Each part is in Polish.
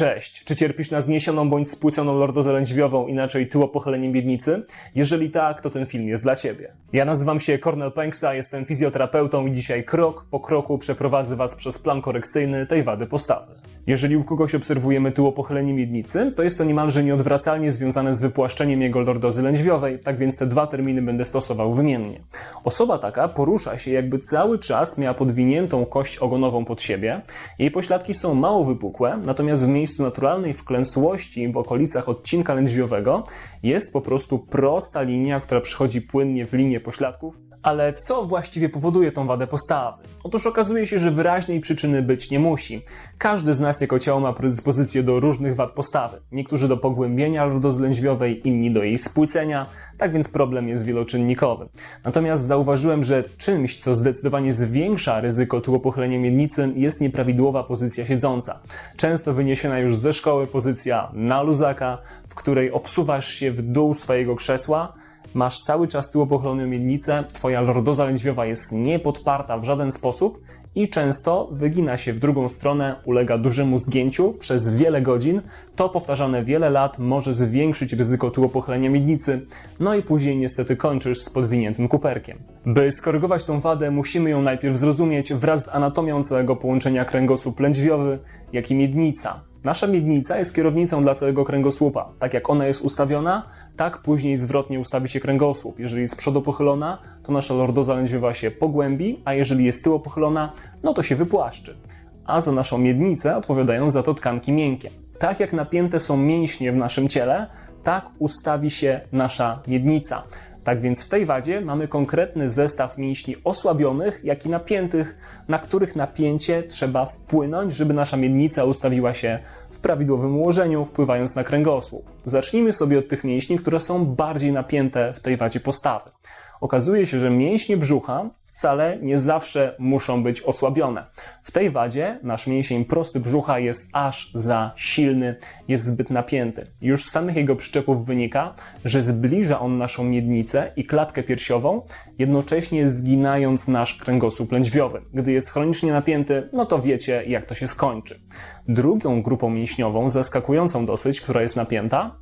Cześć! Czy cierpisz na zniesioną bądź spłyconą lordozę lędźwiową, inaczej tyłopochylenie miednicy? Jeżeli tak, to ten film jest dla Ciebie. Ja nazywam się Cornel Penksa, jestem fizjoterapeutą i dzisiaj krok po kroku przeprowadzę Was przez plan korekcyjny tej wady postawy. Jeżeli u kogoś obserwujemy tyłopochylenie miednicy, to jest to niemalże nieodwracalnie związane z wypłaszczeniem jego lordozy lędźwiowej, tak więc te dwa terminy będę stosował wymiennie. Osoba taka porusza się jakby cały czas miała podwiniętą kość ogonową pod siebie, jej pośladki są mało wypukłe, natomiast w miejscu naturalnej wklęsłości w okolicach odcinka lędźwiowego jest po prostu prosta linia, która przechodzi płynnie w linię pośladków. Ale co właściwie powoduje tą wadę postawy? Otóż okazuje się, że wyraźnej przyczyny być nie musi. Każdy z nas jako ciało ma predyspozycję do różnych wad postawy. Niektórzy do pogłębienia lordozy lędźwiowej, inni do jej spłycenia, tak więc problem jest wieloczynnikowy. Natomiast zauważyłem, że czymś, co zdecydowanie zwiększa ryzyko tułopochylenia miednicy, jest nieprawidłowa pozycja siedząca. Często wyniesiona już ze szkoły pozycja na luzaka, w której obsuwasz się w dół swojego krzesła, masz cały czas tyłopochyloną miednicę, twoja lordoza lędźwiowa jest niepodparta w żaden sposób i często wygina się w drugą stronę, ulega dużemu zgięciu przez wiele godzin. To powtarzane wiele lat może zwiększyć ryzyko tyłopochylenia miednicy, no i później niestety kończysz z podwiniętym kuperkiem. By skorygować tą wadę, musimy ją najpierw zrozumieć wraz z anatomią całego połączenia kręgosłup lędźwiowy, jak i miednica. Nasza miednica jest kierownicą dla całego kręgosłupa. Tak jak ona jest ustawiona, tak później zwrotnie ustawi się kręgosłup. Jeżeli jest przodopochylona, to nasza lordoza lędźwiowa się pogłębi, a jeżeli jest tyłopochylona, no to się wypłaszczy. A za naszą miednicę odpowiadają za to tkanki miękkie. Tak jak napięte są mięśnie w naszym ciele, tak ustawi się nasza miednica. Tak więc w tej wadzie mamy konkretny zestaw mięśni osłabionych, jak i napiętych, na których napięcie trzeba wpłynąć, żeby nasza miednica ustawiła się w prawidłowym ułożeniu, wpływając na kręgosłup. Zacznijmy sobie od tych mięśni, które są bardziej napięte w tej wadzie postawy okazuje się, że mięśnie brzucha wcale nie zawsze muszą być osłabione. W tej wadzie nasz mięsień prosty brzucha jest aż za silny, jest zbyt napięty. Już z samych jego przyczepów wynika, że zbliża on naszą miednicę i klatkę piersiową, jednocześnie zginając nasz kręgosłup lędźwiowy. Gdy jest chronicznie napięty, no to wiecie, jak to się skończy. Drugą grupą mięśniową, zaskakującą dosyć, która jest napięta,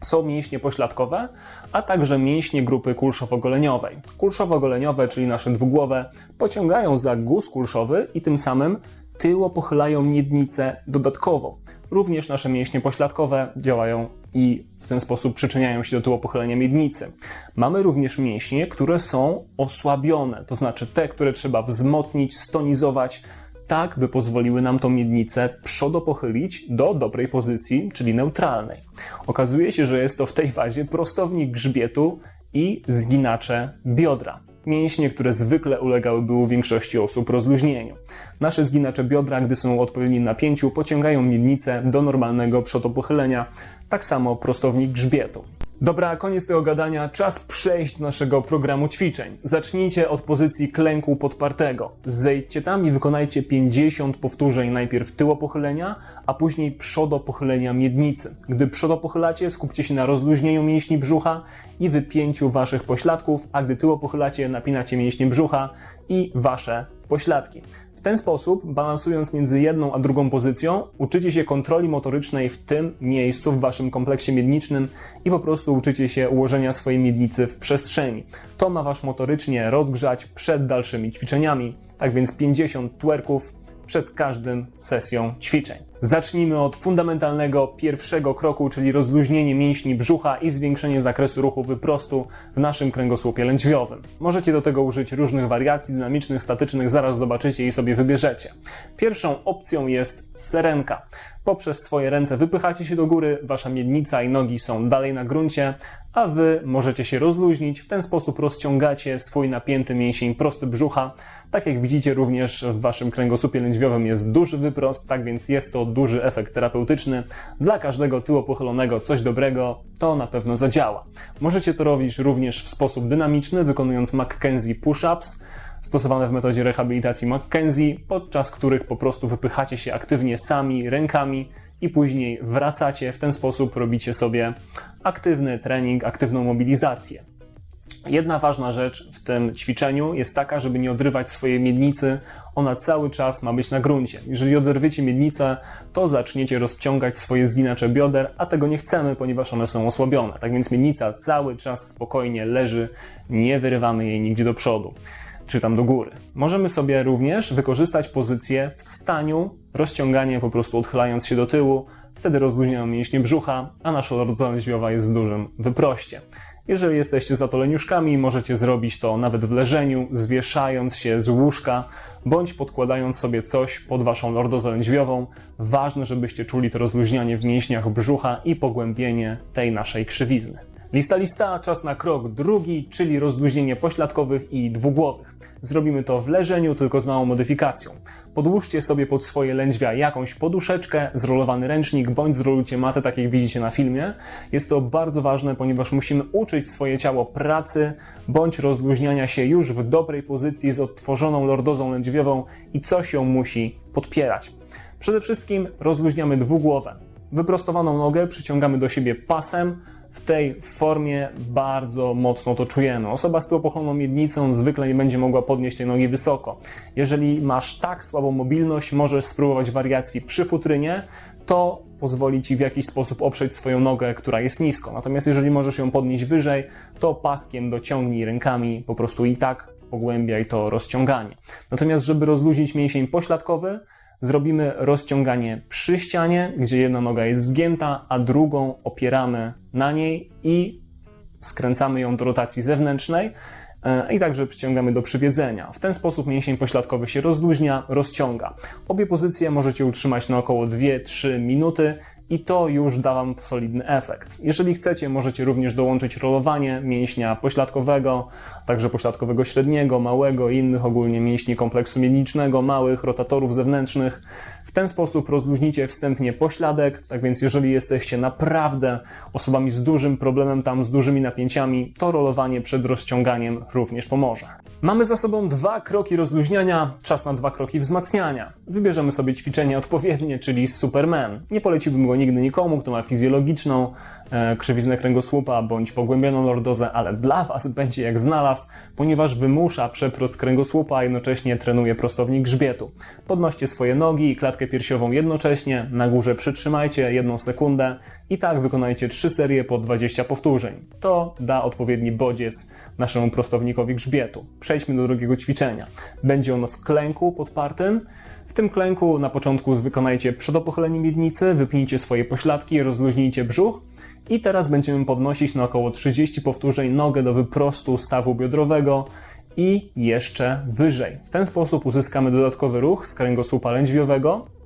są mięśnie pośladkowe, a także mięśnie grupy kulszowo-goleniowej. Kulszowo-goleniowe, czyli nasze dwugłowe, pociągają za guz kulszowy i tym samym tyło pochylają miednicę dodatkowo. Również nasze mięśnie pośladkowe działają i w ten sposób przyczyniają się do tyłopochylenia miednicy. Mamy również mięśnie, które są osłabione, to znaczy te, które trzeba wzmocnić, stonizować, tak by pozwoliły nam tą miednicę przodopochylić do dobrej pozycji, czyli neutralnej. Okazuje się, że jest to w tej fazie prostownik grzbietu i zginacze biodra. Mięśnie, które zwykle ulegałyby u większości osób rozluźnieniu. Nasze zginacze biodra, gdy są o odpowiednim napięciu, pociągają miednicę do normalnego przodopochylenia. Tak samo prostownik grzbietu. Dobra, koniec tego gadania. Czas przejść do naszego programu ćwiczeń. Zacznijcie od pozycji klęku podpartego. Zejdźcie tam i wykonajcie 50 powtórzeń najpierw tyłopochylenia, a później przodopochylenia miednicy. Gdy przodopochylacie, skupcie się na rozluźnieniu mięśni brzucha i wypięciu waszych pośladków, a gdy tyłopochylacie, napinacie mięśnie brzucha i wasze pośladki. W ten sposób, balansując między jedną a drugą pozycją, uczycie się kontroli motorycznej w tym miejscu, w waszym kompleksie miednicznym i po prostu uczycie się ułożenia swojej miednicy w przestrzeni. To ma was motorycznie rozgrzać przed dalszymi ćwiczeniami. Tak więc 50 twerków przed każdym sesją ćwiczeń. Zacznijmy od fundamentalnego pierwszego kroku, czyli rozluźnienie mięśni brzucha i zwiększenie zakresu ruchu wyprostu w naszym kręgosłupie lędźwiowym. Możecie do tego użyć różnych wariacji dynamicznych, statycznych, zaraz zobaczycie i sobie wybierzecie. Pierwszą opcją jest serenka. Poprzez swoje ręce wypychacie się do góry, wasza miednica i nogi są dalej na gruncie, a wy możecie się rozluźnić. W ten sposób rozciągacie swój napięty mięsień prosty brzucha. Tak jak widzicie, również w waszym kręgosłupie lędźwiowym jest duży wyprost, tak więc jest to duży efekt terapeutyczny. Dla każdego tyłu pochylonego coś dobrego, to na pewno zadziała. Możecie to robić również w sposób dynamiczny, wykonując McKenzie push-ups stosowane w metodzie rehabilitacji McKenzie, podczas których po prostu wypychacie się aktywnie sami rękami i później wracacie. W ten sposób robicie sobie aktywny trening, aktywną mobilizację. Jedna ważna rzecz w tym ćwiczeniu jest taka, żeby nie odrywać swojej miednicy. Ona cały czas ma być na gruncie. Jeżeli oderwiecie miednicę, to zaczniecie rozciągać swoje zginacze bioder, a tego nie chcemy, ponieważ one są osłabione. Tak więc miednica cały czas spokojnie leży, nie wyrywamy jej nigdzie do przodu czy tam do góry. Możemy sobie również wykorzystać pozycję w staniu, rozciąganie po prostu odchylając się do tyłu. Wtedy rozluźniamy mięśnie brzucha, a nasza lędźwiowa jest w dużym wyproście. Jeżeli jesteście za to leniuszkami, możecie zrobić to nawet w leżeniu, zwieszając się z łóżka, bądź podkładając sobie coś pod waszą lordozę lędźwiową. Ważne, żebyście czuli to rozluźnianie w mięśniach brzucha i pogłębienie tej naszej krzywizny. Lista lista, czas na krok drugi, czyli rozluźnienie pośladkowych i dwugłowych. Zrobimy to w leżeniu, tylko z małą modyfikacją. Podłóżcie sobie pod swoje lędźwia jakąś poduszeczkę, zrolowany ręcznik, bądź zrolujcie matę, tak jak widzicie na filmie. Jest to bardzo ważne, ponieważ musimy uczyć swoje ciało pracy, bądź rozluźniania się już w dobrej pozycji z odtworzoną lordozą lędźwiową i coś ją musi podpierać. Przede wszystkim rozluźniamy dwugłowę. Wyprostowaną nogę przyciągamy do siebie pasem, w tej formie bardzo mocno to czujemy. Osoba z tyłopochlonną miednicą zwykle nie będzie mogła podnieść tej nogi wysoko. Jeżeli masz tak słabą mobilność, możesz spróbować wariacji przy futrynie, to pozwoli ci w jakiś sposób oprzeć swoją nogę, która jest nisko. Natomiast jeżeli możesz ją podnieść wyżej, to paskiem dociągnij rękami, po prostu i tak pogłębiaj to rozciąganie. Natomiast żeby rozluźnić mięsień pośladkowy, zrobimy rozciąganie przy ścianie, gdzie jedna noga jest zgięta, a drugą opieramy na niej i skręcamy ją do rotacji zewnętrznej e, i także przyciągamy do przywiedzenia. W ten sposób mięsień pośladkowy się rozluźnia, rozciąga. Obie pozycje możecie utrzymać na około 2-3 minuty i to już da Wam solidny efekt. Jeżeli chcecie, możecie również dołączyć rolowanie mięśnia pośladkowego, także pośladkowego średniego, małego i innych ogólnie mięśni kompleksu miednicznego, małych rotatorów zewnętrznych. W ten sposób rozluźnicie wstępnie pośladek, tak więc jeżeli jesteście naprawdę osobami z dużym problemem tam, z dużymi napięciami, to rolowanie przed rozciąganiem również pomoże. Mamy za sobą dwa kroki rozluźniania, czas na dwa kroki wzmacniania. Wybierzemy sobie ćwiczenie odpowiednie, czyli Superman. Nie poleciłbym go nigdy nikomu, kto ma fizjologiczną krzywiznę kręgosłupa bądź pogłębioną lordozę, ale dla Was będzie jak znalazł, ponieważ wymusza przeprost kręgosłupa, a jednocześnie trenuje prostownik grzbietu. Podnoście swoje nogi i klatkę piersiową jednocześnie, na górze przytrzymajcie jedną sekundę i tak wykonajcie trzy serie po 20 powtórzeń. To da odpowiedni bodziec naszemu prostownikowi grzbietu. Przejdźmy do drugiego ćwiczenia. Będzie ono w klęku podpartym, w tym klęku na początku wykonajcie przodopochylenie miednicy, wypnijcie swoje pośladki, rozluźnijcie brzuch i teraz będziemy podnosić na około 30 powtórzeń nogę do wyprostu stawu biodrowego i jeszcze wyżej. W ten sposób uzyskamy dodatkowy ruch z kręgosłupa lędźwiowego.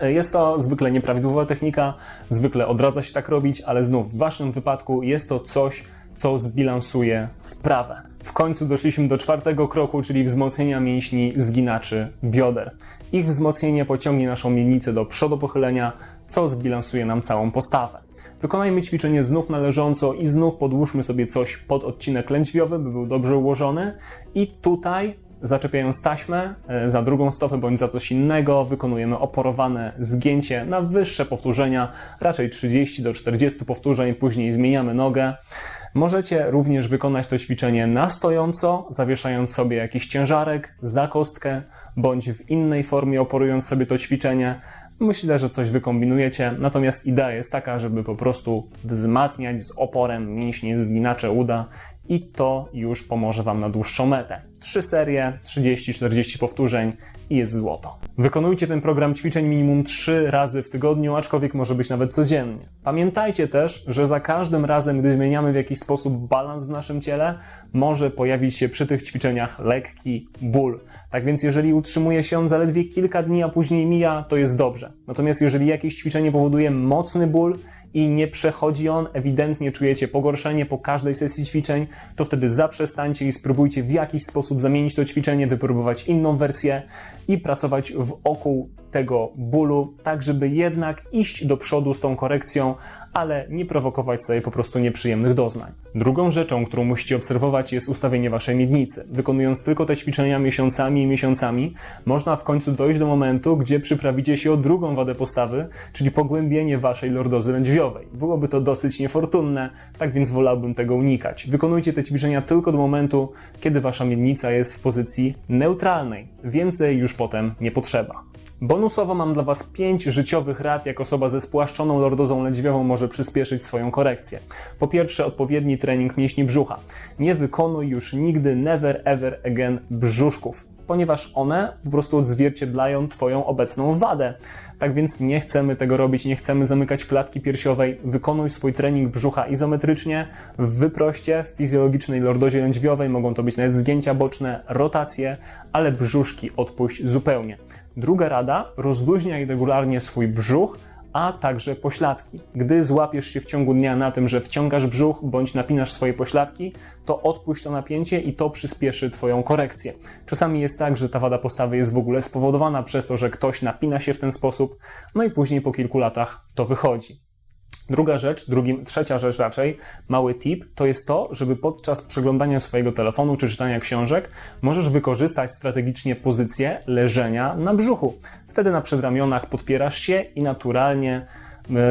Jest to zwykle nieprawidłowa technika, zwykle odradza się tak robić, ale znów w Waszym wypadku jest to coś, co zbilansuje sprawę. W końcu doszliśmy do czwartego kroku, czyli wzmocnienia mięśni zginaczy bioder. Ich wzmocnienie pociągnie naszą miednicę do przodu pochylenia, co zbilansuje nam całą postawę. Wykonajmy ćwiczenie znów należąco i znów podłóżmy sobie coś pod odcinek lędźwiowy, by był dobrze ułożony. I tutaj, zaczepiając taśmę e, za drugą stopę bądź za coś innego, wykonujemy oporowane zgięcie na wyższe powtórzenia, raczej 30 do 40 powtórzeń, później zmieniamy nogę. Możecie również wykonać to ćwiczenie na stojąco, zawieszając sobie jakiś ciężarek, za kostkę, bądź w innej formie oporując sobie to ćwiczenie. Myślę, że coś wykombinujecie, natomiast idea jest taka, żeby po prostu wzmacniać z oporem mięśnie zginacze uda i to już pomoże Wam na dłuższą metę. Trzy serie, 30-40 powtórzeń i jest złoto. Wykonujcie ten program ćwiczeń minimum 3 razy w tygodniu, aczkolwiek może być nawet codziennie. Pamiętajcie też, że za każdym razem, gdy zmieniamy w jakiś sposób balans w naszym ciele, może pojawić się przy tych ćwiczeniach lekki ból. Tak więc jeżeli utrzymuje się on zaledwie kilka dni, a później mija, to jest dobrze. Natomiast jeżeli jakieś ćwiczenie powoduje mocny ból i nie przechodzi on, ewidentnie czujecie pogorszenie po każdej sesji ćwiczeń, to wtedy zaprzestańcie i spróbujcie w jakiś sposób zamienić to ćwiczenie, wypróbować inną wersję i pracować w oku tego bólu, tak żeby jednak iść do przodu z tą korekcją, ale nie prowokować sobie po prostu nieprzyjemnych doznań. Drugą rzeczą, którą musicie obserwować jest ustawienie waszej miednicy. Wykonując tylko te ćwiczenia miesiącami i miesiącami, można w końcu dojść do momentu, gdzie przyprawicie się o drugą wadę postawy, czyli pogłębienie waszej lordozy lędźwiowej. Byłoby to dosyć niefortunne, tak więc wolałbym tego unikać. Wykonujcie te ćwiczenia tylko do momentu, kiedy wasza miednica jest w pozycji neutralnej. Więcej już potem nie potrzeba. Bonusowo mam dla Was 5 życiowych rad, jak osoba ze spłaszczoną lordozą lędźwiową może przyspieszyć swoją korekcję. Po pierwsze, odpowiedni trening mięśni brzucha. Nie wykonuj już nigdy, never ever again brzuszków, ponieważ one po prostu odzwierciedlają Twoją obecną wadę. Tak więc nie chcemy tego robić, nie chcemy zamykać klatki piersiowej. Wykonuj swój trening brzucha izometrycznie, w wyproście, w fizjologicznej lordozie lędźwiowej. Mogą to być nawet zgięcia boczne, rotacje, ale brzuszki odpuść zupełnie. Druga rada, rozluźniaj regularnie swój brzuch, a także pośladki. Gdy złapiesz się w ciągu dnia na tym, że wciągasz brzuch bądź napinasz swoje pośladki, to odpuść to napięcie i to przyspieszy Twoją korekcję. Czasami jest tak, że ta wada postawy jest w ogóle spowodowana przez to, że ktoś napina się w ten sposób, no i później po kilku latach to wychodzi. Druga rzecz, drugim, trzecia rzecz raczej, mały tip, to jest to, żeby podczas przeglądania swojego telefonu czy czytania książek możesz wykorzystać strategicznie pozycję leżenia na brzuchu. Wtedy na przedramionach podpierasz się i naturalnie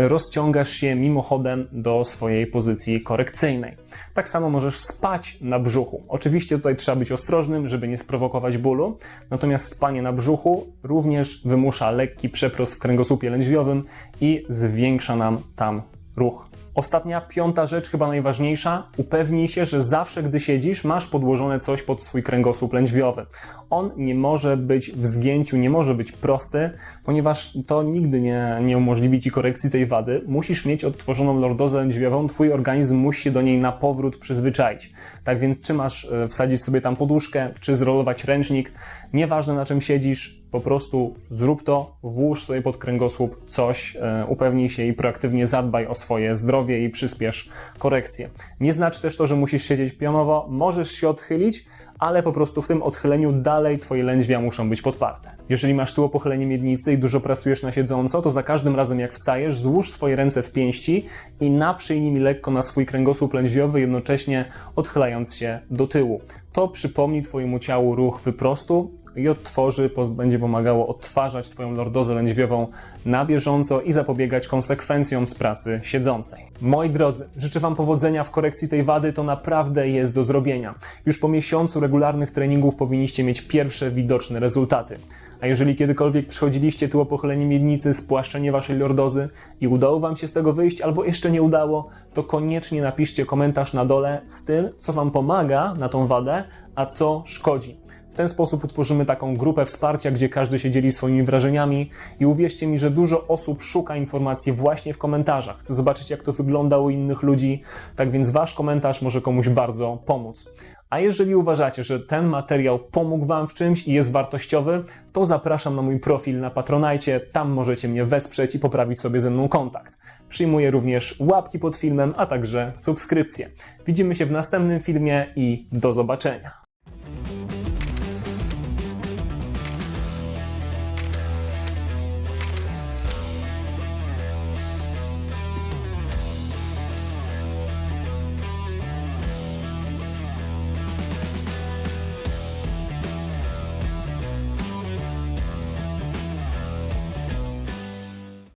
rozciągasz się mimochodem do swojej pozycji korekcyjnej. Tak samo możesz spać na brzuchu. Oczywiście tutaj trzeba być ostrożnym, żeby nie sprowokować bólu, natomiast spanie na brzuchu również wymusza lekki przeprost w kręgosłupie lędźwiowym i zwiększa nam tam ruch. Ostatnia, piąta rzecz, chyba najważniejsza. Upewnij się, że zawsze, gdy siedzisz, masz podłożone coś pod swój kręgosłup lędźwiowy. On nie może być w zgięciu, nie może być prosty, ponieważ to nigdy nie, nie umożliwi ci korekcji tej wady. Musisz mieć odtworzoną lordozę lędźwiową, twój organizm musi się do niej na powrót przyzwyczaić. Tak więc, czy masz e, wsadzić sobie tam poduszkę, czy zrolować ręcznik, nieważne na czym siedzisz, po prostu zrób to, włóż sobie pod kręgosłup coś, e, upewnij się i proaktywnie zadbaj o swoje zdrowie i przyspiesz korekcję. Nie znaczy też to, że musisz siedzieć pionowo, możesz się odchylić, ale po prostu w tym odchyleniu dalej Twoje lędźwia muszą być podparte. Jeżeli masz tyło pochylenie miednicy i dużo pracujesz na siedząco, to za każdym razem jak wstajesz, złóż swoje ręce w pięści i naprzyj nimi lekko na swój kręgosłup lędźwiowy, jednocześnie odchylając się do tyłu. To przypomni Twojemu ciału ruch wyprostu, i odtworzy, będzie pomagało odtwarzać Twoją lordozę lędźwiową na bieżąco i zapobiegać konsekwencjom z pracy siedzącej. Moi drodzy, życzę Wam powodzenia w korekcji tej wady, to naprawdę jest do zrobienia. Już po miesiącu regularnych treningów powinniście mieć pierwsze widoczne rezultaty. A jeżeli kiedykolwiek przychodziliście tu o pochylenie miednicy, spłaszczenie Waszej lordozy i udało Wam się z tego wyjść albo jeszcze nie udało, to koniecznie napiszcie komentarz na dole z tym, co Wam pomaga na tą wadę, a co szkodzi. W ten sposób utworzymy taką grupę wsparcia, gdzie każdy się dzieli swoimi wrażeniami i uwierzcie mi, że dużo osób szuka informacji właśnie w komentarzach. Chcę zobaczyć, jak to wygląda u innych ludzi, tak więc Wasz komentarz może komuś bardzo pomóc. A jeżeli uważacie, że ten materiał pomógł Wam w czymś i jest wartościowy, to zapraszam na mój profil na Patronajcie, tam możecie mnie wesprzeć i poprawić sobie ze mną kontakt. Przyjmuję również łapki pod filmem, a także subskrypcje. Widzimy się w następnym filmie i do zobaczenia.